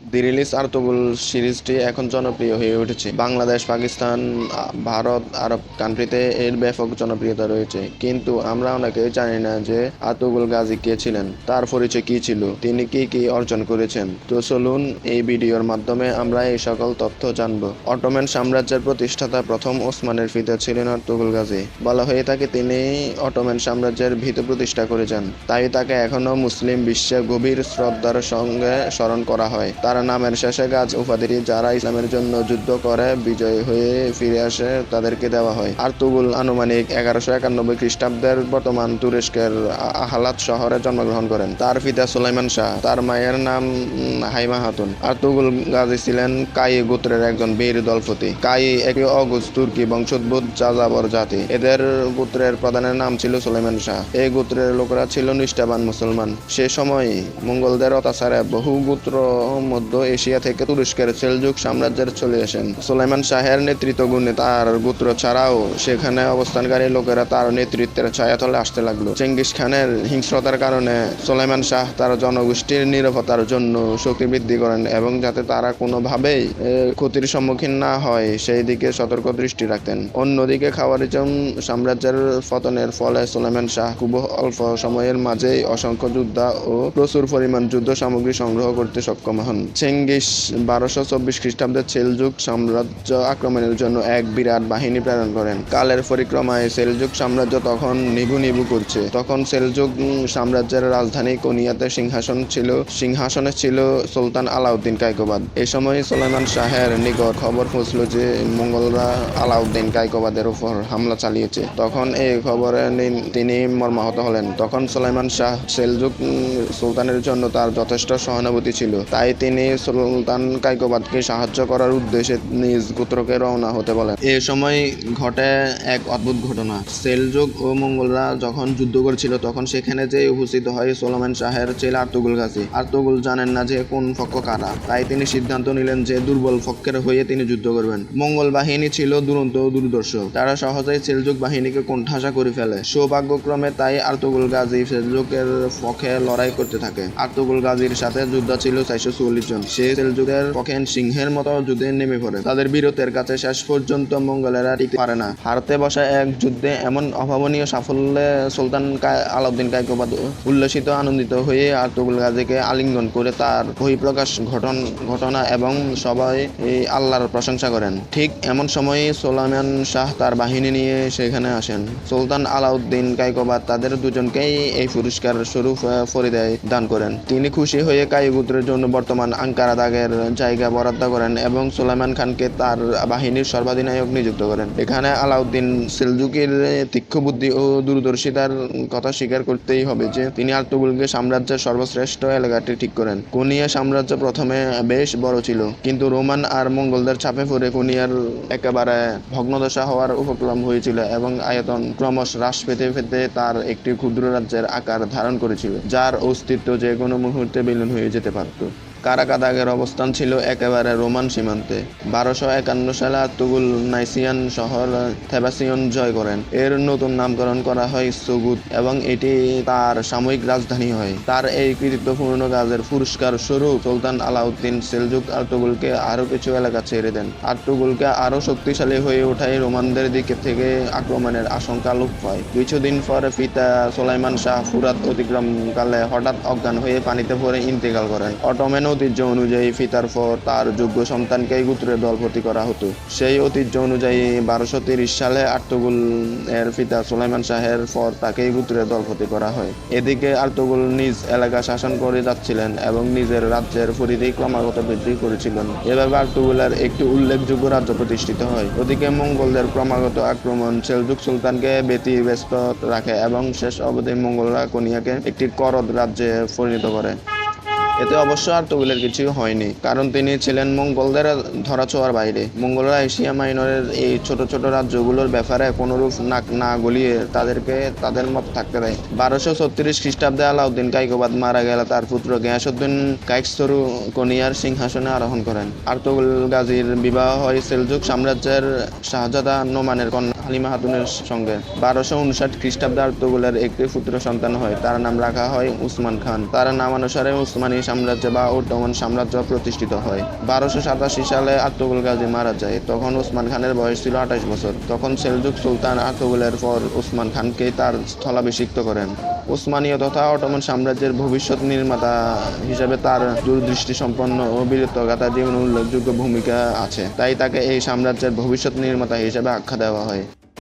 Dirilis Ertugrul সিরিজটি এখন জনপ্রিয় হয়ে উঠেছে। বাংলাদেশ, পাকিস্তান, ভারত, আরব কান্ট্রিতে এর ব্যাপক জনপ্রিয়তা রয়েছে। কিন্তু আমরা অনেকেই জানি না যে আর্তুগুল গাজী কে ছিলেন, তার পরিচয় কি ছিল, তিনি কি কি অর্জন করেছেন। তো চলুন এই ভিডিওর মাধ্যমে আমরা এই সকল তথ্য জানব। অটোম্যান সাম্রাজ্যের প্রতিষ্ঠাতা প্রথম ওসমানের পিতা ছিলেন আর্তুগুল গাজী। বলা হয়ে থাকে তিনি অটোম্যান সাম্রাজ্যের ভিত প্রতিষ্ঠা করেছেন, তাই তাকে এখনও মুসলিম বিশ্বে গভীর শ্রদ্ধার সঙ্গে স্মরণ করা হয়। তার নামের শেষে গাছ উপাধিটি যারা ইসলামের জন্য যুদ্ধ করে, বিজয়ী হয়ে ফিরে আসে, তাদেরকে দেওয়া হয়। আর্তুগুল আনুমানিক এগারোশো একানব্বই খ্রিস্টাব্দের বর্তমান তুরস্কের আহালাত শহরে জন্মগ্রহণ করেন। তার পিতা সুলাইমান শাহ, তার মায়ের নাম হাইমা খাতুন আর্তুগুল গাজী ছিলেন কাই গোত্রের একজন বীর দলপতি। কাই একটি অগুজ তুর্কি বংশোদ্ভূত যাযাবর জাতি। এদের গোত্রের প্রধানের নাম ছিল সুলাইমান শাহ। এই গোত্রের লোকরা ছিল নিষ্ঠাবান মুসলমান। সে সময় মঙ্গলদের অত্যাচারে বহু গোত্র মধ্য এশিয়া থেকে তুরস্কের সেলজুক সাম্রাজ্যের চলে আসেন। সুলাইমান শাহের নেতৃত্ব গুণে তার গোত্র ছাড়াও সেখানে অবস্থানকারী লোকেরা তার নেতৃত্বের ছায়াতলে আসতে লাগল। চেঙ্গিস খানের হিংস্রতার কারণে সুলাইমান শাহ তার জনগোষ্ঠীর নিরাপত্তার জন্য শক্তি বৃদ্ধি করেন এবং যাতে তারা কোনোভাবেই ক্ষতির সম্মুখীন না হয়, সেই দিকে সতর্ক দৃষ্টি রাখতেন। অন্যদিকে খাওয়ারিজম সাম্রাজ্যের পতনের ফলে সোলাইমান শাহ খুব অল্প সময়ের মাঝেই অসংখ্য যোদ্ধা ও প্রচুর পরিমাণ যুদ্ধ সামগ্রী সংগ্রহ করতে সক্ষম হন। চেঙ্গিস বারোশো চব্বিশ খ্রিস্টাব্দে সেলজুক সাম্রাজ্য আক্রমণের জন্য এক বিরাট বাহিনী প্রেরণ করেন। কালের পরিক্রমায় সেলজুক সাম্রাজ্য তখন নিভু নিভু করছে। তখন সেলজুক সাম্রাজ্যের রাজধানী কোনিয়াতে সিংহাসন ছিল, সিংহাসনে ছিল সুলতান আলাউদ্দিন কাইকোবাদ এ সময় সুলাইমান শাহের নিকট খবর পৌঁছলো যে মঙ্গলরা আলাউদ্দিন কাইকোবাদের উপর হামলা চালিয়েছে। তখন এই খবরে তিনি মর্মাহত হলেন। তখন সুলাইমান শাহ সেলজুক সুলতানের জন্য তার যথেষ্ট সহানুভূতি ছিল। তাই তিনি সুলতান কাইকোবাদকে সাহায্য করার উদ্দেশ্যে নিজ গোত্রকে রওনা হতে বলেন। এ সময় ঘটে এক অদ্ভুত ঘটনা। সেলজুক ও মঙ্গলরা যখন যুদ্ধ করছিল, তখন সেখানে যে উপস্থিত হয় সোলোমান শাহের ছেলে আর্তুগুল গাছি আর্তুগুল জানেন না যে কোন পক্ষ কারা, তাই তিনি সিদ্ধান্ত নিলেন যে দুর্বল পক্ষের হয়ে তিনি যুদ্ধ করবেন। মঙ্গল বাহিনী ছিল দুরন্ত দুর্দর্শ। তারা সহজেই সেলজুক বাহিনীকে কোণঠাসা করে ফেলে। সৌভাগ্যক্রমে তাই আর্তুগুল গাজী সেলজুকের পক্ষে লড়াই করতে থাকে। আর্তুগুল গাজীর সাথে যুদ্ধ ছিল চারশো চুয়াল্লিশ জন সে সেলজুকের পক্ষে সিংহের মতো যুদ্ধে নেমে পড়ে। তাদের বীরত্বের কাছে শেষ পর্যন্ত মঙ্গলেরা টিকতে পারে না। হারতে বসা এক যুদ্ধে এমন অভাবনীয় সাফল্যে সুলতান আলাউদ্দিন কাইকোবাদ উল্লসিত, আনন্দিত হয়ে আর্তুগুল গাজীকে আলিঙ্গন করে তার বহিঃপ্রকাশ ঘটন, ঘটনা এবং সবাই এই আল্লাহর প্রশংসা করেন। ঠিক এমন সময় সোলামান শাহ তার বাহিনী নিয়ে সেখানে আসেন। সুলতান আলাউদ্দিন কাইকোবাদ তাদের দুজনকেই এই পুরস্কার স্বরূপ ফরিদায় দান করেন। তিনি খুশি হয়ে কাইগুত্রের জন্য বর্তমান আঙ্কারা দাগের জায়গা বরাদ্দ করেন এবং সুলাইমান খানকে তার বাহিনীর সর্বাধিনায়ক নিযুক্ত করেন। এখানে আলাউদ্দিন সেলজুকের তীক্ষ্ণ বুদ্ধি ও দূরদর্শিতার কথা স্বীকার করতেই হবে যে, তিনি আর্তুগুলকে সাম্রাজ্যের সর্বশ্রেষ্ঠ এলাকাটি ঠিক করেন। কোনিয়া সাম্রাজ্য প্রথমে বেশ বড় ছিল, কিন্তু রোমান আর মঙ্গলদের চাপে পড়ে কোনিয়ার একেবারে ভগ্নদশা হওয়ার উপক্রম হয়েছিল এবং আয়তন ক্রমশ হ্রাস পেতে পেতে তার একটি ক্ষুদ্র রাজ্যের আকার ধারণ করেছিল, যার অস্তিত্ব যে কোনো মুহূর্তে বিলীন হয়ে যেতে পারত। কারাকাদাগের অবস্থান ছিল একেবারে রোমান সীমান্তে। বারোশো একান্ন সালে আত্মগুল নাইসিয়ান শহর থেবাসিয়ন জয় করেন। এর নতুন নামকরণ করা হয় সুগুত এবং এটি তার সাময়িক রাজধানী হয়। তার এই কৃতিত্বপূর্ণ কাজের পুরস্কার স্বরূপ সুলতান আলাউদ্দিন সেলজুক আর্তুগুলকে আরও কিছু এলাকা ছেড়ে দেন। আর্তুগুলকে আরও শক্তিশালী হয়ে ওঠায় রোমানদের দিকে থেকে আক্রমণের আশঙ্কা লোপ পায় কিছুদিন পর পিতা সোলাইমান শাহ ফুরাত অতিক্রমকালে হঠাৎ অজ্ঞান হয়ে পানিতে পড়ে ইন্তেকাল করেন। অটোমেন ঐতিহ্য অনুযায়ী ফিতার পর তার যোগ্য সন্তানকেই গোত্রের দলপতি করা হতো। সেই ঐতিহ্য অনুযায়ী বারোশো তিরিশ সালে আর্তুগুল এর পিতা সুলাইমান শাহের পর তাকেই গোত্রের দলপতি করা হয়। এদিকে আর্তুগুল নিজ এলাকা শাসন করে যাচ্ছিলেন এবং নিজের রাজ্যের পরিধি ক্রমাগত বৃদ্ধি করেছিলেন। এভাবে আর্তুগুলের একটি উল্লেখযোগ্য রাজ্য প্রতিষ্ঠিত হয়। ওদিকে মঙ্গলদের ক্রমাগত আক্রমণ সেলজুক সুলতানকে ব্যতিব্যস্ত রাখে এবং শেষ অবধি মঙ্গলরা কোনিয়াকে একটি করদ রাজ্যে পরিণত করে। এতে অবশ্য আর্তুগুলের কিছু হয়নি, কারণ তিনি ছিলেন মঙ্গলদের ধরাছোঁয়ার বাইরে। মঙ্গলরা এশিয়া মাইনরের এই ছোট ছোট রাজ্যগুলোর ব্যাপারে কোনোরূপ নাক না গলিয়ে তাদেরকে তাদের মত থাকতে দেয়। বারোশো ছত্রিশ খ্রিস্টাব্দে আলাউদ্দিন কাইকোবাদ মারা গেলে তার পুত্র গিয়াসুদ্দিন কাইকস্তরু কনিয়ার সিংহাসনে আরোহণ করেন। আর্তুগুল গাজীর বিবাহ হয় সেলজুক সাম্রাজ্যের শাহজাদা নোমানের কন্যা। হালিমা খাতুনের সঙ্গে। বারোশো উনষাট খ্রিস্টাব্দে আর্তুগুলের একটি পুত্র সন্তান হয়, তার নাম রাখা হয় উসমান খান। তার নামানুসারে উসমানী সাম্রাজ্য বা ওটমান সাম্রাজ্য প্রতিষ্ঠিত হয়। বারোশো সাতাশি সালে আর্তুগুল গাজী মারা যায়, তখন উসমান খানের বয়স ছিল আঠাশ বছর। তখন সেলজুক সুলতান আর্তুগুলের পর উসমান খানকে তার স্থলাভিষিক্ত করেন। উসমানীয় তথা অটোমান সাম্রাজ্যের ভবিষ্যৎ নির্মাতা হিসেবে তার দূরদৃষ্টি সম্পন্ন ও বীরত্বগাথা জীবনে উল্লেখযোগ্য ভূমিকা আছে। তাই তাকে এই সাম্রাজ্যের ভবিষ্যৎ নির্মাতা হিসেবে আখ্যা দেওয়া হয়।